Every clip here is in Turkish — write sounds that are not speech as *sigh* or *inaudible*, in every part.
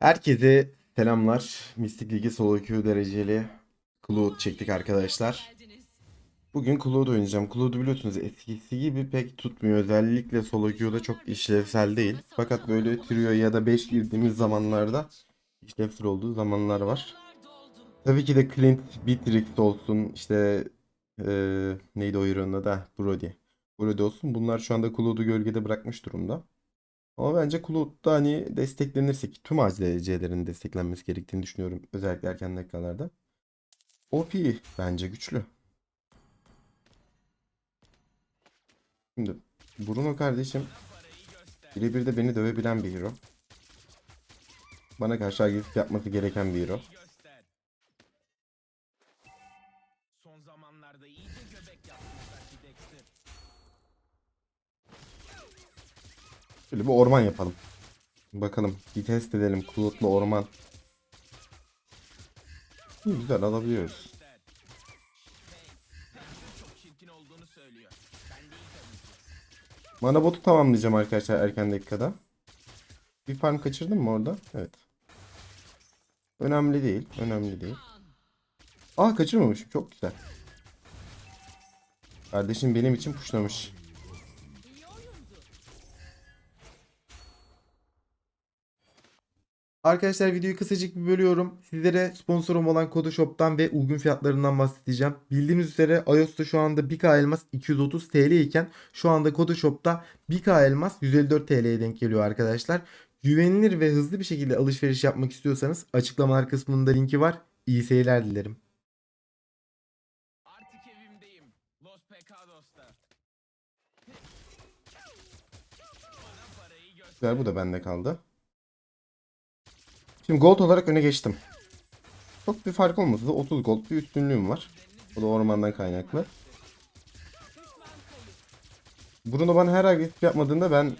Herkese selamlar. Mystic Ligi Solo Queue dereceli Cloud çektik arkadaşlar. Bugün Cloud oynayacağım. Cloud'u biliyorsunuz eskisi gibi pek tutmuyor. Özellikle Solo Queue'da çok işlevsel değil. Fakat böyle trio ya da 5 girdiğimiz zamanlarda işlevsel olduğu zamanlar var. Tabii ki de Clint, Beatrix olsun işte eee, neydi o adı? Ha, Brody. Brody olsun. Bunlar şu anda Cloud'u gölgede bırakmış durumda. Ama bence Cloud'da hani desteklenirse ki tüm ACC'lerin desteklenmesi gerektiğini düşünüyorum. Özellikle erken dakikalarda. OP bence güçlü. Şimdi Bruno kardeşim birebir de beni dövebilen bir hero. Bana karşı agresif yapması gereken bir hero. Şöyle bir orman yapalım. Bakalım bir test edelim. Cloud'la orman. Güzel alabiliyoruz. Mana botu tamamlayacağım arkadaşlar erken dakikada. Bir farm kaçırdım mı orada? Evet. Önemli değil. Önemli değil. Aa kaçırmamışım. Çok güzel. Kardeşim benim için puşlamış. Arkadaşlar videoyu kısacık bir bölüyorum. Sizlere sponsorum olan Kodoshop'tan ve uygun fiyatlarından bahsedeceğim. Bildiğiniz üzere iOS'ta şu anda 1K elmas 230 TL iken şu anda Kodoshop'ta 1K elmas 154 TL'ye denk geliyor arkadaşlar. Güvenilir ve hızlı bir şekilde alışveriş yapmak istiyorsanız açıklamalar kısmında linki var. İyi seyirler dilerim. Artık evimdeyim. Los Pecados'ta. Güzel bu da bende kaldı. Şimdi gold olarak öne geçtim. Çok bir fark olmasa da 30 gold bir üstünlüğüm var. O da ormandan kaynaklı. Bruno bana her agresif yapmadığında ben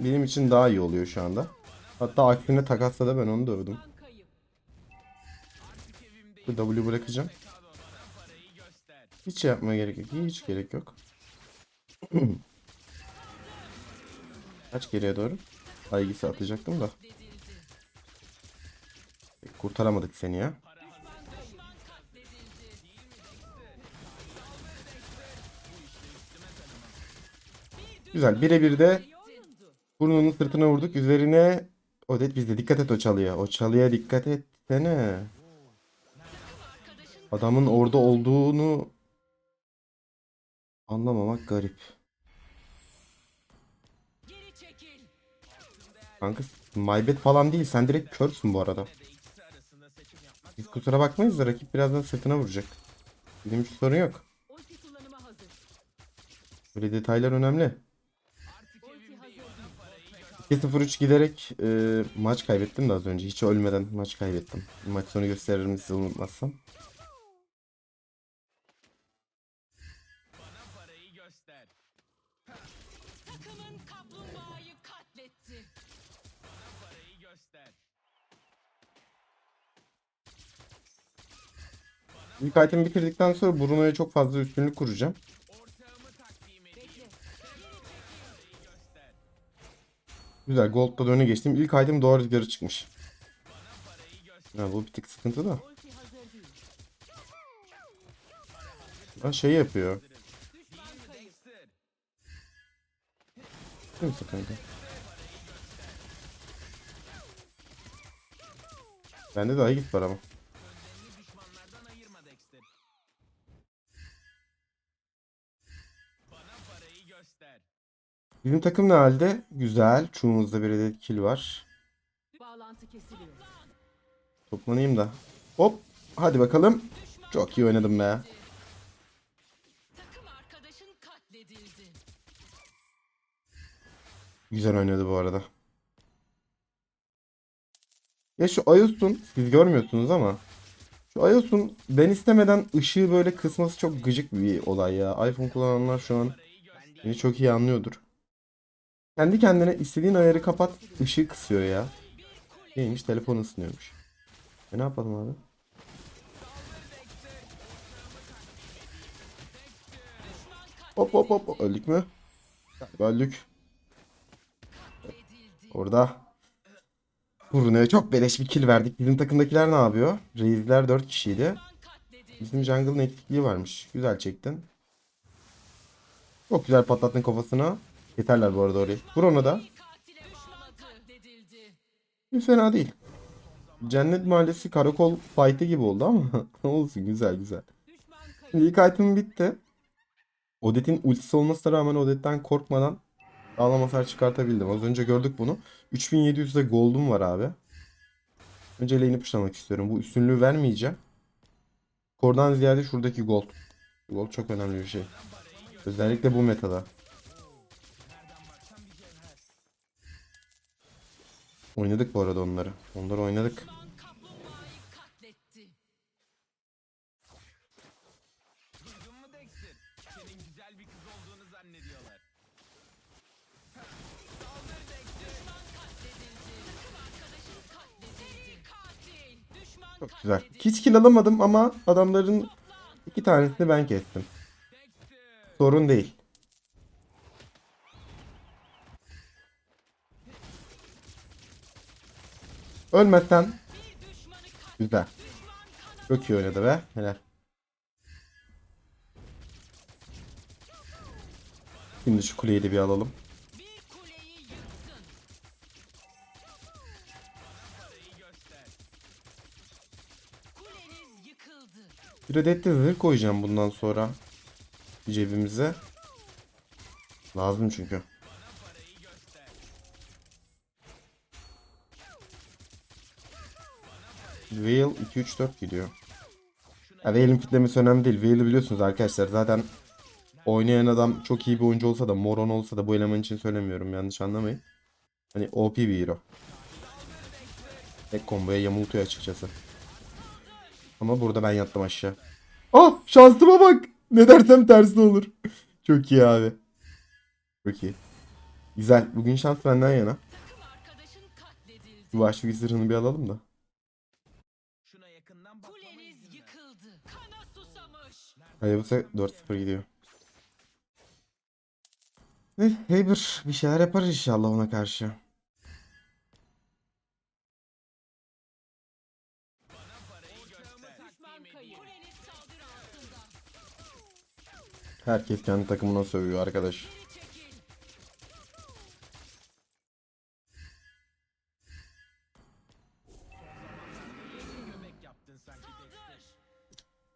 benim için daha iyi oluyor şu anda. Hatta aksine takasla da ben onu dövdüm. Bu W bırakacağım. Hiç şey yapmaya gerek yok. Hiç gerek yok. *clears throat* Kaç geriye doğru? Aygisi atacaktım da. Kurtaramadık seni ya. Güzel. Birebir de burnunun sırtına vurduk. Üzerine Odet bizde. Dikkat et o çalıya. O çalıya dikkat etsene. Adamın orada olduğunu anlamamak garip. Kanka maybet falan değil. Sen direkt körsün bu arada. İkisi arasında seçim yapmak Biz kusura bakmayız da rakip birazdan sırtına vuracak. Bizim hiç sorun yok. Böyle detaylar önemli. Ulti hazır değil. 2-0-3 giderek e, maç kaybettim de az önce. Hiç ölmeden maç kaybettim. Maç sonu gösteririm size unutmazsam. İlk item bitirdikten sonra Bruno'ya çok fazla üstünlük kuracağım. Güzel Gold'da da öne geçtim. İlk item doğru rüzgarı çıkmış. Ya bu bir tık sıkıntı da. Ha şey yapıyor. Değil mi sıkıntı? Bende daha git var ama. Bizim takım ne halde? Güzel. Çoğumuzda bir adet kill var. Bağlantı kesiliyor. Toplanayım da. Hop. Hadi bakalım. Çok iyi oynadım be. Takım arkadaşın katledildi. Güzel oynadı bu arada. Ya şu Ayos'un siz görmüyorsunuz ama şu Ayos'un ben istemeden ışığı böyle kısması çok gıcık bir olay ya. iPhone kullananlar şu an beni çok iyi anlıyordur. Kendi kendine istediğin ayarı kapat ışığı kısıyor ya. Neymiş telefon ısınıyormuş. E ne yapalım abi? Hop hop hop öldük mü? Öldük. Orada Burnu'ya çok beleş bir kill verdik. Bizim takımdakiler ne yapıyor? Reisler 4 kişiydi. Bizim jungle'ın eksikliği varmış. Güzel çektin. Çok güzel patlattın kafasına. Yeterler bu arada orayı. Vur onu da. Bir fena değil. Cennet Mahallesi karakol fight'ı gibi oldu ama *laughs* olsun güzel güzel. Şimdi ilk item bitti. Odet'in ultisi olmasına rağmen Odet'ten korkmadan sağlam hasar çıkartabildim. Az önce gördük bunu. 3700'de gold'um var abi. Önce lane'i pushlamak istiyorum. Bu üstünlüğü vermeyeceğim. Kordan ziyade şuradaki gold. Gold çok önemli bir şey. Özellikle bu metada. Oynadık bu arada onları. Onları oynadık. Çok güzel. Hiç kill alamadım ama adamların iki tanesini ben kestim. Sorun değil. Ölmezsen güzel. Çok iyi oynadı be. Helal. Şimdi şu kuleyi de bir alalım. Bir adet de zırh koyacağım bundan sonra. Cebimize. Lazım çünkü. Veil 2 3 4 gidiyor. Ya Veil'in fitlemesi önemli değil. Veil'i biliyorsunuz arkadaşlar. Zaten oynayan adam çok iyi bir oyuncu olsa da moron olsa da bu eleman için söylemiyorum. Yanlış anlamayın. Hani OP bir hero. Tek komboya yamultuyor açıkçası. Ama burada ben yattım aşağı. Ah şansıma bak. Ne dersem tersi olur. *laughs* Çok iyi abi. Çok iyi. Güzel. Bugün şans benden yana. Takım arkadaşın katledildi. Bu başlık zırhını bir alalım da. Şuna yakından bakmamı Kuleniz izin ver. yıkıldı. Kana susamış. Hayabusa 4-0 gidiyor. Ve Haber bir şeyler yapar inşallah ona karşı. Herkes kendi takımına sövüyor arkadaş.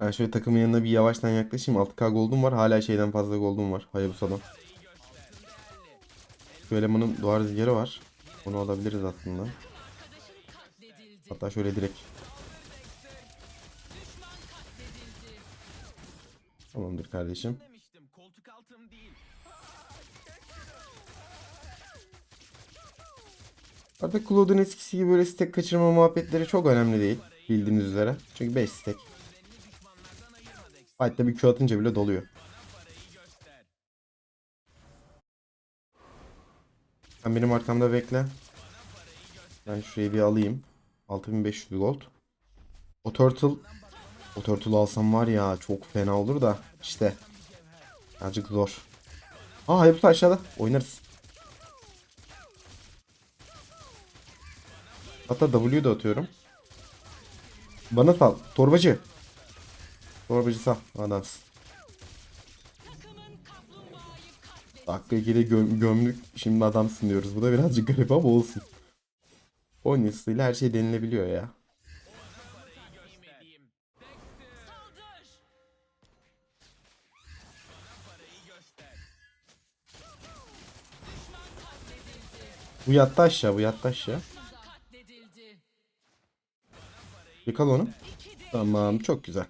Ben şöyle takımın yanına bir yavaştan yaklaşayım. 6K gold'um var. Hala şeyden fazla gold'um var. Hayabusa'dan. Şu elemanın duvar rüzgarı var. Onu alabiliriz aslında. Hatta şöyle direkt. Tamamdır kardeşim. Artık Claude'un eskisi gibi böyle stack kaçırma muhabbetleri çok önemli değil. Bildiğiniz üzere. Çünkü 5 stack. Fight'ta bir Q atınca bile doluyor. Sen benim arkamda bekle. Ben şurayı bir alayım. 6500 gold. O turtle o turtle alsam var ya çok fena olur da işte azıcık zor. Aa Hayabusa aşağıda oynarız. Hatta W da atıyorum. Bana sal torbacı. Torbacı sal adamsın. Dakika 2'de göm gömlük şimdi adamsın diyoruz. Bu da birazcık garip ama olsun. Oyun hızıyla her şey denilebiliyor ya. Bu yattı aşağı bu yattı aşağı. Yakala onu. Tamam çok güzel.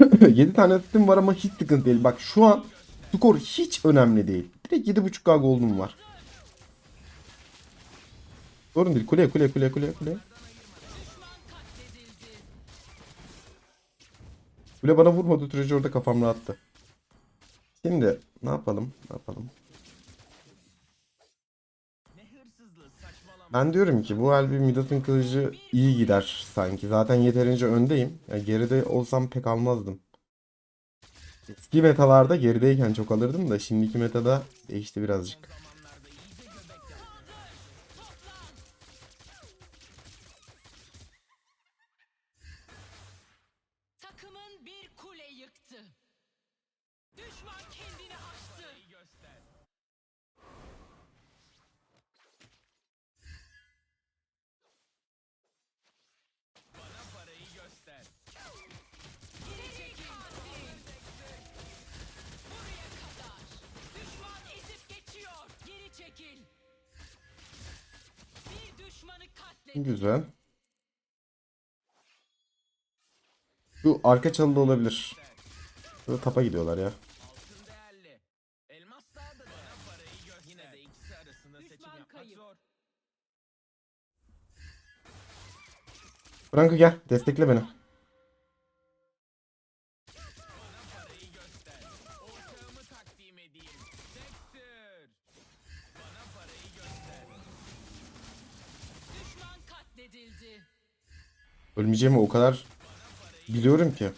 *laughs* 7 tane asistim var ama hiç sıkıntı değil. Bak şu an skor hiç önemli değil. Direkt 7.5k gold'um var. Sorun değil. Kuleye kuleye kuleye kuleye kuleye. Kule bana vurmadı sürece orada kafam rahattı. Şimdi ne yapalım? Ne yapalım? Ben diyorum ki bu el bir Midat'ın kılıcı iyi gider sanki. Zaten yeterince öndeyim. Ya geride olsam pek almazdım. Eski metalarda gerideyken çok alırdım da şimdiki metada değişti birazcık. Güzel. Şu arka çalıda olabilir. Şurada tapa gidiyorlar ya. Altın değerli. Elmas daha Ölmeyeceğimi o kadar biliyorum ki.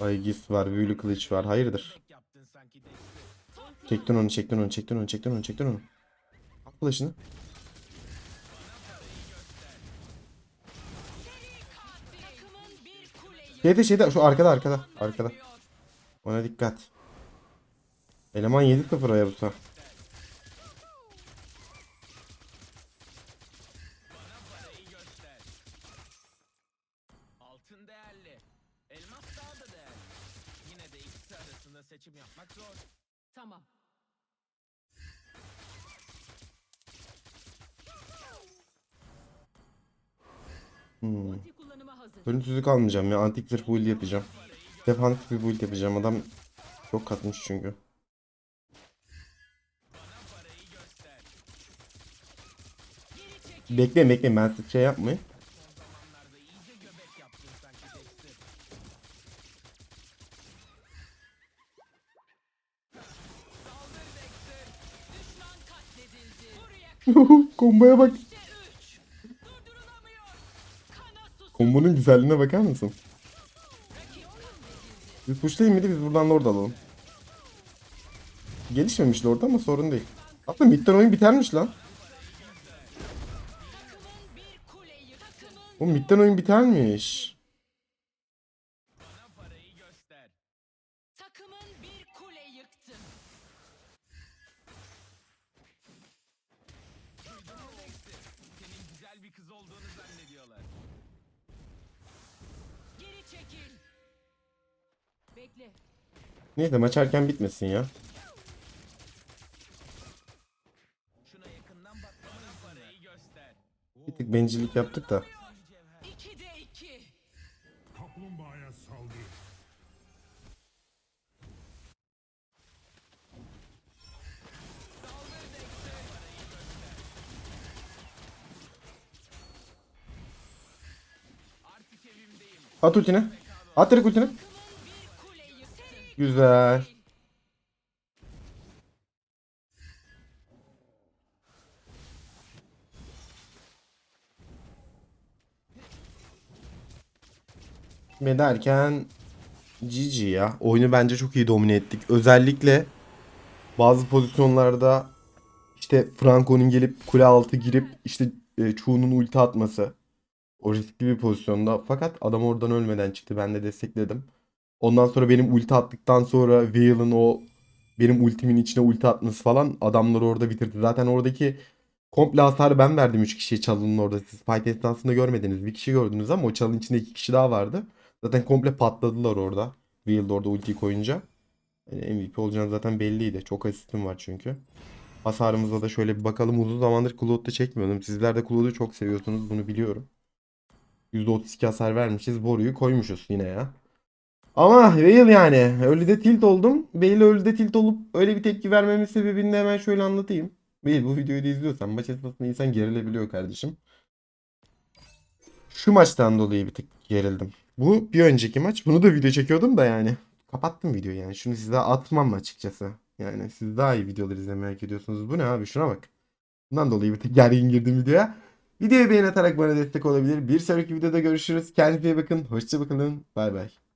Aygis var, büyülü kılıç var. Hayırdır? Çektin onu, çektin onu, çektin onu, çektin onu, çektin onu. Al kılıçını. Şeyde şeyde şu arkada arkada. Arkada. Ona dikkat. Eleman 7-0 Hayabusa. Seçim yapmak zor. Tamam. Hmm. Ölümsüzlük almayacağım ya. Antik zırh build yapacağım. Defansif bir build yapacağım. Adam çok katmış çünkü. Bekleyin bekleyin ben size şey yapmayın. *laughs* Komboya bak. Kombonun güzelliğine bakar mısın? Biz pushlayayım mıydı biz buradan lord alalım. Gelişmemişti orada ama sorun değil. Aslında midden oyun bitermiş lan. O midden oyun bitermiş. Neyse maç erken bitmesin ya. Bir tık bencillik yaptık da. At ultini. At direkt ultini. Güzel. Ve derken GG ya. Oyunu bence çok iyi domine ettik. Özellikle bazı pozisyonlarda işte Franco'nun gelip kule altı girip işte e, Chu'nun ulti atması. O riskli bir pozisyonda. Fakat adam oradan ölmeden çıktı. Ben de destekledim. Ondan sonra benim ulti attıktan sonra Veil'ın o benim ultimin içine ulti atması falan adamları orada bitirdi. Zaten oradaki komple hasarı ben verdim 3 kişiye çalının orada. Siz fight esnasında görmediniz. Bir kişi gördünüz ama o çalının içinde 2 kişi daha vardı. Zaten komple patladılar orada. Veil orada ultiyi koyunca. Yani MVP olacağını zaten belliydi. Çok asistim var çünkü. Hasarımıza da şöyle bir bakalım. Uzun zamandır Cloud'da çekmiyordum. Sizler de Cloud'u çok seviyorsunuz. Bunu biliyorum. %32 hasar vermişiz. Boru'yu koymuşuz yine ya. Ama Veil yani. Öyle de tilt oldum. Veil öyle de tilt olup öyle bir tepki vermemin sebebini de hemen şöyle anlatayım. Veil bu videoyu da izliyorsan maç esnasında insan gerilebiliyor kardeşim. Şu maçtan dolayı bir tık gerildim. Bu bir önceki maç. Bunu da video çekiyordum da yani. Kapattım videoyu yani. Şunu size atmam açıkçası. Yani siz daha iyi videolar izlemeyi merak ediyorsunuz. Bu ne abi şuna bak. Bundan dolayı bir tık gergin girdim videoya. Videoyu beğen atarak bana destek olabilir. Bir sonraki videoda görüşürüz. Kendinize iyi bakın. Hoşça kalın. Bay bay.